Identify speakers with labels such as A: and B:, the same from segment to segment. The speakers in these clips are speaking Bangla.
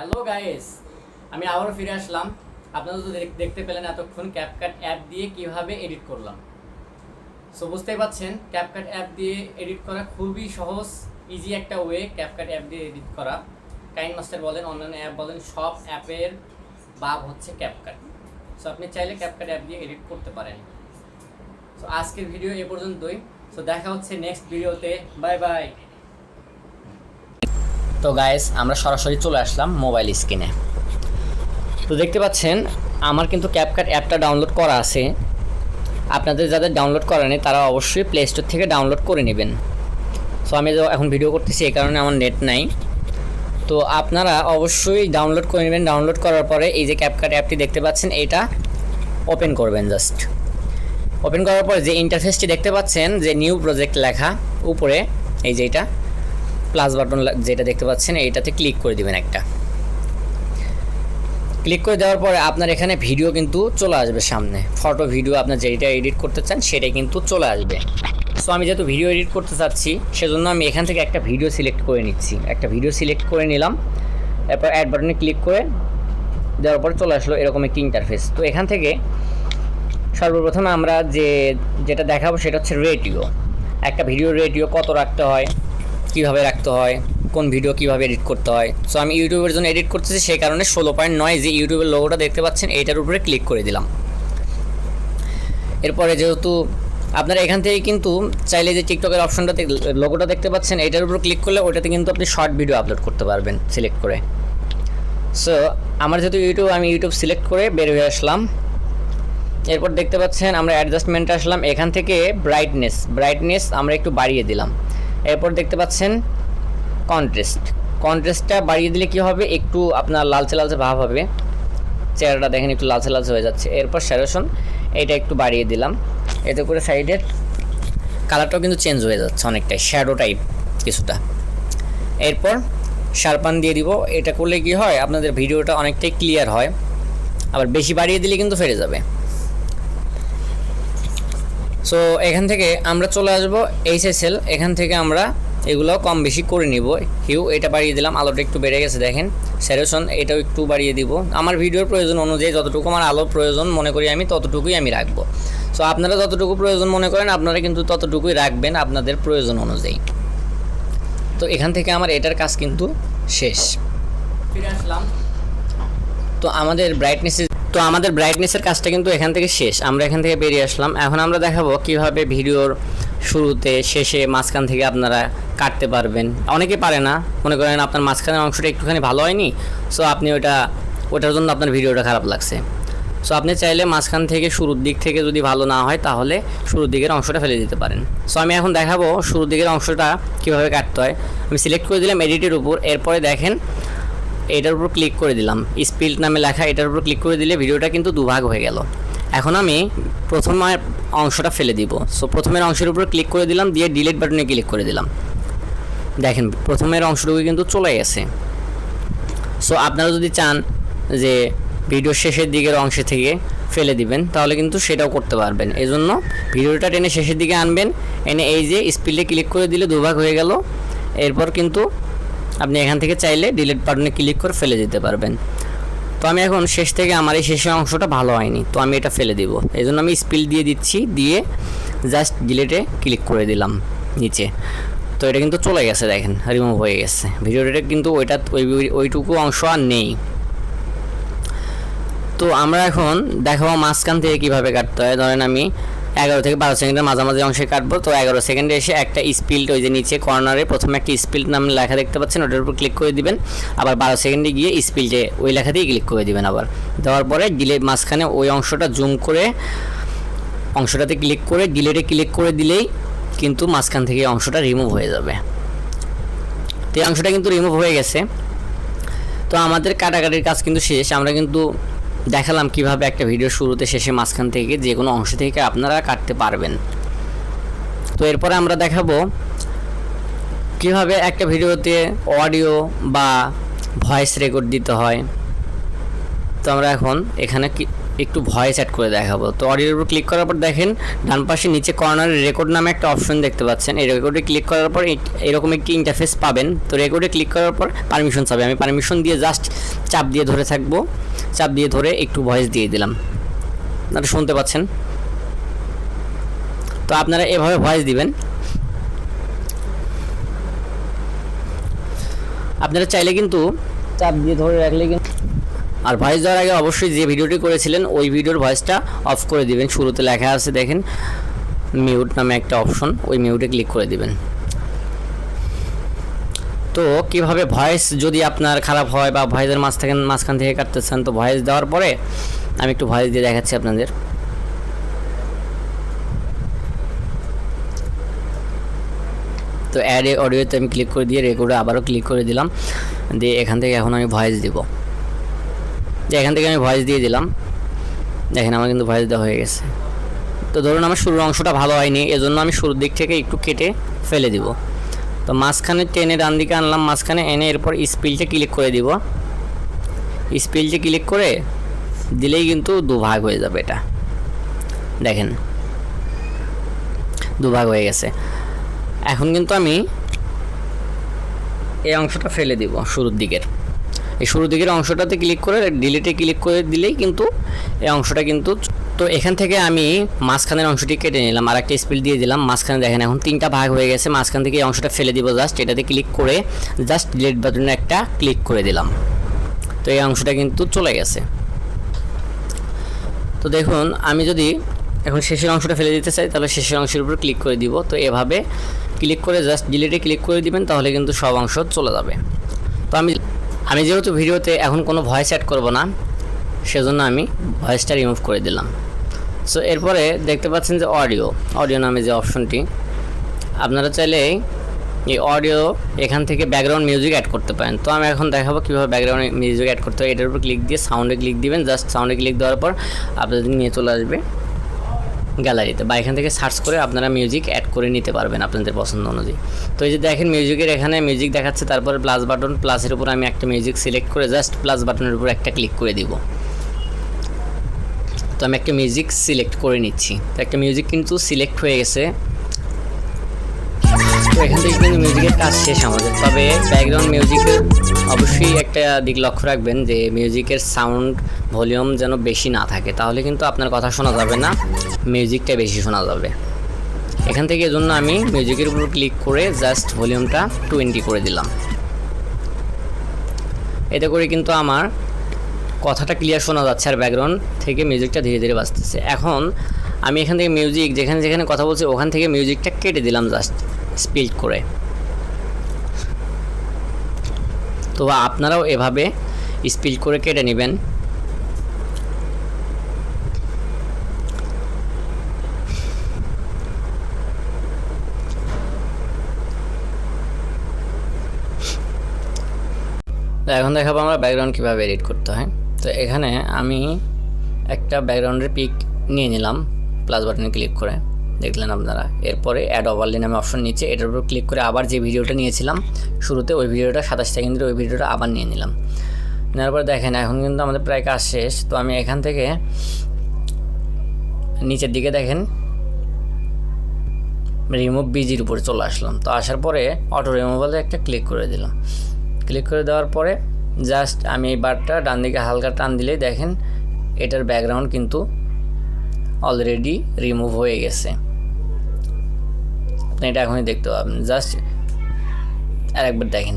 A: হ্যালো গাইস আমি আবারও ফিরে আসলাম। আপনারা তো দেখতে পেলেন এতক্ষণ ক্যাপকাট অ্যাপ দিয়ে কীভাবে এডিট করলাম। সো বুঝতেই পাচ্ছেন ক্যাপকাট অ্যাপ দিয়ে এডিট করা খুবই সহজ ইজি একটা ওয়ে ক্যাপকাট অ্যাপ দিয়ে এডিট করা। কাইন মাস্টার বলেন, অন্যান্য অ্যাপ বলেন, সব অ্যাপের বাব হচ্ছে ক্যাপকাট সো আপনি চাইলে ক্যাপকাট অ্যাপ দিয়ে এডিট করতে পারেন। সো আজকের ভিডিও এ পর্যন্তই। সো দেখা হচ্ছে নেক্সট ভিডিওতে বাই বাই তো গাইস আমরা সরাসরি চলে আসলাম মোবাইল স্ক্রিনে তো দেখতে পাচ্ছেন, আমার কিন্তু ক্যাপকাট অ্যাপটা ডাউনলোড করা আছে। আপনাদের যাদের ডাউনলোড করা নেই, তারা অবশ্যই প্লে স্টোর থেকে ডাউনলোড করে নেবেন। সো আমি এখন ভিডিও করতেছি, এই কারণে আমার নেট নাই। তো আপনারা অবশ্যই ডাউনলোড করে নেবেন। ডাউনলোড করার পরে এই যে ক্যাপকাট অ্যাপটি দেখতে পাচ্ছেন, এটা ওপেন করবেন জাস্ট ওপেন করার পরে যে ইন্টারফেসটি দেখতে পাচ্ছেন, যে নিউ প্রজেক্ট লেখা উপরে, এই যে এটা। প্লাস বাটন যেটা দেখতে পাচ্ছেন, এইটাতে ক্লিক করে দিবেন একটা। ক্লিক করে দেওয়ার পরে আপনার এখানে ভিডিও কিন্তু চলে আসবে সামনে। ফটো ভিডিও আপনার যেটা এডিট করতে চান, সেটাই কিন্তু চলে আসবে। সো আমি যেহেতু ভিডিও এডিট করতে চাচ্ছি, সেজন্য আমি এখান থেকে একটা ভিডিও সিলেক্ট করে নিচ্ছি। একটা ভিডিও সিলেক্ট করে নিলাম। এরপর অ্যাড বাটনে ক্লিক করে দেওয়ার পরে চলে আসলো এরকম একটি ইন্টারফেস তো এখান থেকে সর্বপ্রথমে আমরা যে, যেটা দেখাবো সেটা হচ্ছে রেডিও একটা ভিডিও রেডিও কত রাখতে হয়? কীভাবে রাখতে হয়, কোন ভিডিও কীভাবে এডিট করতে হয়। সো আমি ইউটিউবের জন্য এডিট করতেছি, সেই কারণে ষোলো পয়েন্ট নয় যে ইউটিউবের লোগোটা দেখতে পাচ্ছেন, এইটার উপরে ক্লিক করে দিলাম। এরপরে যেহেতু আপনারা এখান থেকে কিন্তু চাইলে যে টিকটকের অপশনটা লোগোটা দেখতে পাচ্ছেন এটার উপর ক্লিক করলে ওটাতে কিন্তু আপনি শর্ট ভিডিও আপলোড করতে পারবেন সিলেক্ট করে। সো আমার যেহেতু ইউটিউব, আমি ইউটিউব সিলেক্ট করে বের হয়ে আসলাম। এরপর দেখতে পাচ্ছেন, আমরা অ্যাডজাস্টমেন্টে আসলাম। এখান থেকে ব্রাইটনেস ব্রাইটনেস আমরা একটু বাড়িয়ে দিলাম। এরপর দেখতে পাচ্ছেন কন্ট্রেস্ট কন্ট্রেস্টটা বাড়িয়ে দিলে কি হবে? একটু আপনার লালচে লালচে ভাব হবে। চেহারাটা দেখেন একটু লালচে লালচে হয়ে যাচ্ছে। এরপর স্যারেশন এটা একটু বাড়িয়ে দিলাম। এতে করে সাইডের কালারটাও কিন্তু চেঞ্জ হয়ে যাচ্ছে অনেকটাই শ্যাডো টাইপ কিছুটা। এরপর শার্পান দিয়ে দিব। এটা করলে কি হয়? আপনাদের ভিডিওটা অনেকটাই ক্লিয়ার হয়। আবার বেশি বাড়িয়ে দিলে কিন্তু ফেরে যাবে। সো এখান থেকে আমরা চলে আসব এইচএসএল এখান থেকে আমরা এগুলো কম বেশি করে নিব। হিউ এটা বাড়িয়ে দিলাম। আলোটা একটু বেড়ে গেছে দেখেন। স্যারেশন এটাও একটু বাড়িয়ে দিব। আমার ভিডিওর প্রয়োজন অনুযায়ী যতটুকু আমার আলো প্রয়োজন মনে করি আমি ততটুকুই আমি রাখব। সো আপনারা যতটুকু প্রয়োজন মনে করেন আপনারা কিন্তু ততটুকুই রাখবেন আপনাদের প্রয়োজন অনুযায়ী। তো এখান থেকে আমার এটার কাজ কিন্তু শেষ। ফিরে আসলাম। তো আমাদের ব্রাইটনেস তো আমাদের ব্রাইটনেসের কাজটা কিন্তু এখান থেকে শেষ। আমরা এখান থেকে বেরিয়ে আসলাম। এখন আমরা দেখাবো কীভাবে ভিডিওর শুরুতে, শেষে মাঝখান থেকে আপনারা কাটতে পারবেন। অনেকে পারে না। মনে করেন আপনার মাঝখানের অংশটা একটুখানি ভালো হয়নি সো আপনি ওটা, ওটার জন্য আপনার ভিডিওটা খারাপ লাগছে। সো আপনি চাইলে মাঝখান থেকে শুরুর দিক থেকে যদি ভালো না হয়, তাহলে শুরুর দিকের অংশটা ফেলে দিতে পারেন। সো আমি এখন দেখাবো শুরুর দিকের অংশটা কীভাবে কাটতে হয়। আমি সিলেক্ট করে দিলাম এডিটের উপর। এরপরে দেখেন এটার উপর ক্লিক করে দিলাম। স্পিল্ড নামে লেখা এটার উপর ক্লিক করে দিলে ভিডিওটা কিন্তু দুভাগ হয়ে গেল। এখন আমি প্রথম অংশটা ফেলে দিব। সো প্রথমের অংশের উপর ক্লিক করে দিলাম, দিয়ে ডিলিট বাটনে ক্লিক করে দিলাম। দেখেন, প্রথমের অংশটুকু কিন্তু চলে গেছে। সো আপনারা যদি চান যে ভিডিওর শেষের দিকের অংশে থেকে ফেলে দিবেন, তাহলে কিন্তু সেটাও করতে পারবেন। এই জন্য ভিডিওটা টেনে শেষের দিকে আনবেন। এনে এই যে স্পিডে ক্লিক করে দিলে দুভাগ হয়ে গেল। এরপর কিন্তু আপনি এখান থেকে চাইলে ডিলিট বাটনে ক্লিক করে ফেলে দিতে পারবেন। তো আমি এখন শেষ থেকে আমার এই শেষের অংশটা ভালো হয়নি, তো আমি এটা ফেলে দিব। এই জন্য আমি স্পিল দিয়ে দিচ্ছি, দিয়ে জাস্ট ডিলেটে ক্লিক করে দিলাম নিচে। তো এটা কিন্তু চলে গেছে দেখেন রিমুভ হয়ে গেছে। ভিডিওটা কিন্তু ওইটা ওই, ওইটুকু অংশ আর নেই। তো আমরা এখন দেখাবো মাঝখান থেকে কীভাবে কাটতে হয়। ধরেন আমি এগারো থেকে বারো সেকেন্ডের মাঝামাঝি অংশে কাটবো। তো এগারো সেকেন্ডে এসে একটা স্পিল্ট ওই যে নিচে কর্নারে প্রথমে একটা স্পিল্ড নাম লেখা দেখতে পাচ্ছেন, ওটার উপর ক্লিক করে দিবেন। আবার বারো সেকেন্ডে গিয়ে স্পিল্টে ওই লেখাতেই ক্লিক করে দিবেন আবার। দেওয়ার পরে ডিলে মাঝখানে ওই অংশটা জুম করে অংশটাতে ক্লিক করে ডিলেটে ক্লিক করে দিলেই কিন্তু মাঝখান থেকে অংশটা রিমুভ হয়ে যাবে। তো এই অংশটা কিন্তু রিমুভ হয়ে গেছে। তো আমাদের কাটাকাটির কাজ কিন্তু শেষ। আমরা কিন্তু দেখালাম কীভাবে একটা ভিডিও শুরুতে, শেষে মাঝখান থেকে যে কোনো অংশ থেকে আপনারা কাটতে পারবেন। তো এরপরে আমরা দেখাবো কীভাবে একটা ভিডিওতে অডিও বা ভয়েস রেকর্ড দিতে হয়। তো আমরা এখন এখানে একটু ভয়েস অ্যাড করে দেখাবো। তো অডিওর উপর ক্লিক করার পর দেখেন, ডান পাশে নিচে কর্নারে রেকর্ড নামে একটা অপশন দেখতে পাচ্ছেন। এই রেকর্ডে ক্লিক করার পর এরকম একটি ইন্টারফেস পাবেন। তো রেকর্ডে ক্লিক করার পর পারমিশন চাবে। আমি পারমিশন দিয়ে জাস্ট চাপ দিয়ে ধরে থাকব। চাপ দিয়ে ধরে একটু ভয়েস দিয়ে দিলাম। আপনারা শুনতে পাচ্ছেন? তো আপনারা এভাবে ভয়েস দিবেন। আপনারা চাইলে কিন্তু চাপ দিয়ে ধরে রাখলে কিন্তু আর ভয়েস দেওয়ার আগে অবশ্যই যে ভিডিওটি করেছিলেন, ওই ভিডিওর ভয়েসটা অফ করে দিবেন। শুরুতে লেখা আছে, দেখেন মিউট নামে একটা অপশন ওই মিউটে ক্লিক করে দিবেন। তো কীভাবে ভয়েস যদি আপনার খারাপ হয় বা ভয়েসের মাঝ থেকে মাঝখান থেকে কাটতেছেন, তো ভয়েস দেওয়ার পরে আমি একটু ভয়েস দিয়ে দেখাচ্ছি আপনাদের। তো অ্যাড অডিওতে আমি ক্লিক করে দিয়ে রেকর্ডে আবারও ক্লিক করে দিলাম। দিয়ে এখান থেকে এখন আমি ভয়েস দিব। যে এখান থেকে আমি ভয়েস দিয়ে দিলাম। দেখেন আমার কিন্তু ভয়েস দেওয়া হয়ে গেছে। তো ধরুন আমার শুরুর অংশটা ভালো হয়নি, এজন্য আমি শুরুর দিক থেকে একটু কেটে ফেলে দিব। তো মাঝখানে টেনে ডান দিকে আনলাম, মাঝখানে এনে এরপর স্পিলটা ক্লিক করে দিব। স্পিলটা ক্লিক করে দিলেই কিন্তু দুভাগ হয়ে যাবে এটা। দেখেন, দুভাগ হয়ে গেছে। এখন কিন্তু আমি এই অংশটা ফেলে দিব শুরুর দিকের। এই শুরুর দিকের অংশটাতে ক্লিক করে ডিলিটে ক্লিক করে দিলেই কিন্তু এই অংশটা কিন্তু তো এখান থেকে আমি মাঝখানের অংশটি কেটে নিলাম। আর একটা স্পিল দিয়ে দিলাম। মাঝখানে দেখেন এখন তিনটা ভাগ হয়ে গেছে। মাঝখান থেকে এই অংশটা ফেলে দিব জাস্ট এটাতে ক্লিক করে জাস্ট ডিলিট বাটনে একটা ক্লিক করে দিলাম। তো এই অংশটা কিন্তু চলে গেছে। তো দেখুন, আমি যদি এখন শেষের অংশটা ফেলে দিতে চাই, তাহলে শেষের অংশের উপর ক্লিক করে দিব। তো এভাবে ক্লিক করে জাস্ট ডিলিটে ক্লিক করে দিবেন, তাহলে কিন্তু সব অংশ চলে যাবে। তো আমি আমি যেহেতু ভিডিওতে এখন কোনো ভয়েস অ্যাড করব না, সেজন্য আমি ভয়েসটা রিমুভ করে দিলাম। সো এরপরে দেখতে পাচ্ছেন যে অডিও অডিও নামে যে অপশনটি আপনারা চাইলে এই অডিও এখান থেকে ব্যাকগ্রাউন্ড মিউজিক অ্যাড করতে পারেন। তো আমি এখন দেখাবো কীভাবে ব্যাকগ্রাউন্ড মিউজিক অ্যাড করতে হয়। এটার উপর ক্লিক দিয়ে সাউন্ডে ক্লিক দিবেন। জাস্ট সাউন্ডে ক্লিক দেওয়ার পর আপনাদের নিয়ে চলে আসবে। গ্যালারিতে বা এখান থেকে সার্চ করে আপনারা মিউজিক অ্যাড করে নিতে পারবেন আপনাদের পছন্দ অনুযায়ী। তো এই যে দেখেন মিউজিকের এখানে মিউজিক দেখাচ্ছে, তারপরে প্লাস বাটন প্লাসের উপর আমি একটা মিউজিক সিলেক্ট করে জাস্ট প্লাস বাটনের উপর একটা ক্লিক করে দিব। তো আমি একটা মিউজিক সিলেক্ট করে নিচ্ছি। তো একটা মিউজিক কিন্তু সিলেক্ট হয়ে গেছে। তো এখান থেকে কিন্তু মিউজিকের কাজ শেষ আমাদের। তবে ব্যাকগ্রাউন্ড মিউজিকের অবশ্যই একটা দিক লক্ষ্য রাখবেন যে মিউজিকের সাউন্ড ভলিউম যেন বেশি না থাকে, তাহলে কিন্তু আপনার কথা শোনা যাবে না মিউজিকটা বেশি শোনা যাবে। এখান থেকে এজন্য আমি মিউজিকের উপর ক্লিক করে জাস্ট ভলিউমটা টোয়েন্টি করে দিলাম। এতে করে কিন্তু আমার কথাটা ক্লিয়ার শোনা যাচ্ছে আর ব্যাকগ্রাউন্ড থেকে মিউজিকটা ধীরে ধীরে বাজতেছে। এখন আমি এখান থেকে মিউজিক যেখানে যেখানে কথা বলছি, ওখান থেকে মিউজিকটা কেটে দিলাম জাস্ট স্পিড করে। তো আপনারাও এভাবে স্পিড করে কেটে নেবেন। এখন দেখাবো আমরা ব্যাকগ্রাউন্ড কীভাবে এডিট করতে হয়। তো এখানে আমি একটা ব্যাকগ্রাউন্ডের পিক নিয়ে নিলাম প্লাস বাটনে ক্লিক করে। দেখলেন আপনারা। এরপরে অ্যাড ওভারলি নামে অপশন নিচে, এটার উপর ক্লিক করে আবার যে ভিডিওটা নিয়েছিলাম, শুরুতে ওই ভিডিওটা সাতাশ সেকেন্ডের ওই ভিডিওটা আবার নিয়ে নিলাম। নেওয়ার পর দেখেন, এখন কিন্তু আমাদের প্রায় কাজ শেষ। তো আমি এখান থেকে নিচের দিকে দেখেন রিমুভ বিজির উপরে চলে আসলাম। তো আসার পরে অটো রিমুভালে একটা ক্লিক করে দিলাম। ক্লিক করে দেওয়ার পরে জাস্ট আমি এই বারটা ডান দিকে হালকা টান দিলেই দেখেন, এটার ব্যাকগ্রাউন্ড কিন্তু অলরেডি রিমুভ হয়ে গেছে। আপনি এটা এখনই দেখতে পাবেন। জাস্ট আর একবার দেখেন।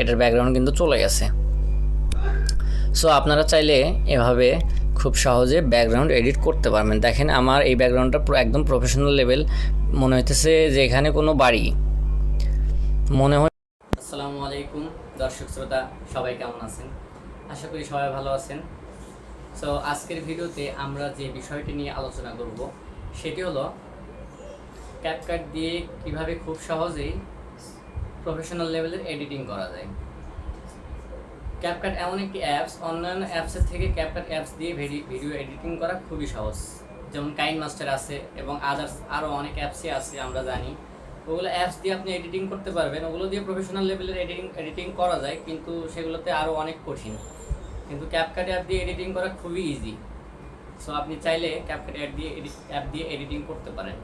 A: এটার ব্যাকগ্রাউন্ড কিন্তু চলে গেছে। সো আপনারা চাইলে এভাবে খুব সহজে ব্যাকগ্রাউন্ড এডিট করতে পারবেন। দেখেন আমার এই ব্যাকগ্রাউন্ডটা একদম প্রফেশনাল লেভেল মনে হইতেছে যে এখানে কোনো বাড়ি। মনে হয় আসসালামু আলাইকুম, দর্শক শ্রোতা, সবাই কেমন আছেন? আশা করি সবাই ভালো আছেন। সো আজকের ভিডিওতে আমরা যে বিষয়টি নিয়ে আলোচনা করব, সেটি হলো ক্যাপকাট দিয়ে কীভাবে খুব সহজেই প্রফেশনাল লেভেলের এডিটিং করা যায়। ক্যাপকাট এমন একটি অ্যাপস অন্যান্য অ্যাপসের থেকে ক্যাপকাট অ্যাপস দিয়ে ভিডিও এডিটিং করা খুবই সহজ। যেমন কাইন মাস্টার আছে এবং আদার্স আরও অনেক অ্যাপসই আছে আমরা জানি। ওগুলো অ্যাপস দিয়ে আপনি এডিটিং করতে পারবেন, ওগুলো দিয়ে প্রফেশনাল লেভেলের এডিটিং এডিটিং করা যায়, কিন্তু সেগুলোতে আরও অনেক কঠিন। কিন্তু ক্যাপকাট অ্যাপ দিয়ে এডিটিং করা খুবই ইজি সো আপনি চাইলে ক্যাপকাট অ্যাপ দিয়ে অ্যাপ দিয়ে এডিটিং করতে পারেন।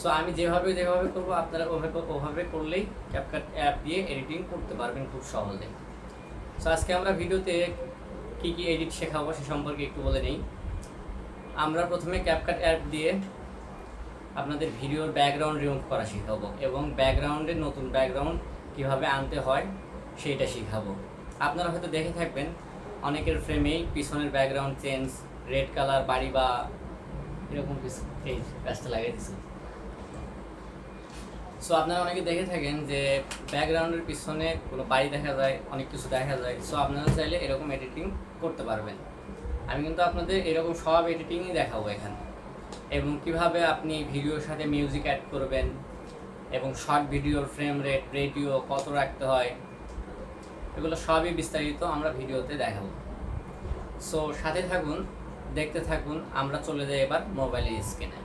A: সো আমি যেভাবে যেভাবে করব, আপনারা ওভাবে ওভাবে করলেই ক্যাপকাট অ্যাপ দিয়ে এডিটিং করতে পারবেন খুব সহজে। সো আজকে আমরা ভিডিওতে কী কী এডিট শেখাবো সে সম্পর্কে একটু বলে নিই। আমরা প্রথমে ক্যাপকাট অ্যাপ দিয়ে আপনাদের ভিডিওর ব্যাকগ্রাউন্ড রিমুভ করা শেখাবো এবং ব্যাকগ্রাউন্ডে নতুন ব্যাকগ্রাউন্ড কীভাবে আনতে হয় সেইটা শেখাবো। আপনারা হয়তো দেখে থাকবেন, অনেকের ফ্রেমেই পিছনের ব্যাকগ্রাউন্ড চেঞ্জ রেড কালার বাড়ি বা এরকম কিছু এই কাজটা লাগিয়ে দিচ্ছে সো আপনারা অনেকে দেখে থাকেন যে ব্যাকগ্রাউন্ডের পিছনে কোনো বাড়ি দেখা যায়, অনেক কিছু দেখা যায়। সো আপনারা চাইলে এরকম এডিটিং করতে পারবেন। আমি কিন্তু আপনাদের এরকম সব এডিটিংই দেখাবো এখানে। এবং কীভাবে আপনি ভিডিওর সাথে মিউজিক অ্যাড করবেন এবং শর্ট ভিডিওর ফ্রেম রেট রেডিও কত রাখতে হয়, এগুলো সবই বিস্তারিত আমরা ভিডিওতে দেখাবো। সো সাথে থাকুন, দেখতে থাকুন, আমরা চলে যাই এবার মোবাইলের স্ক্রিনে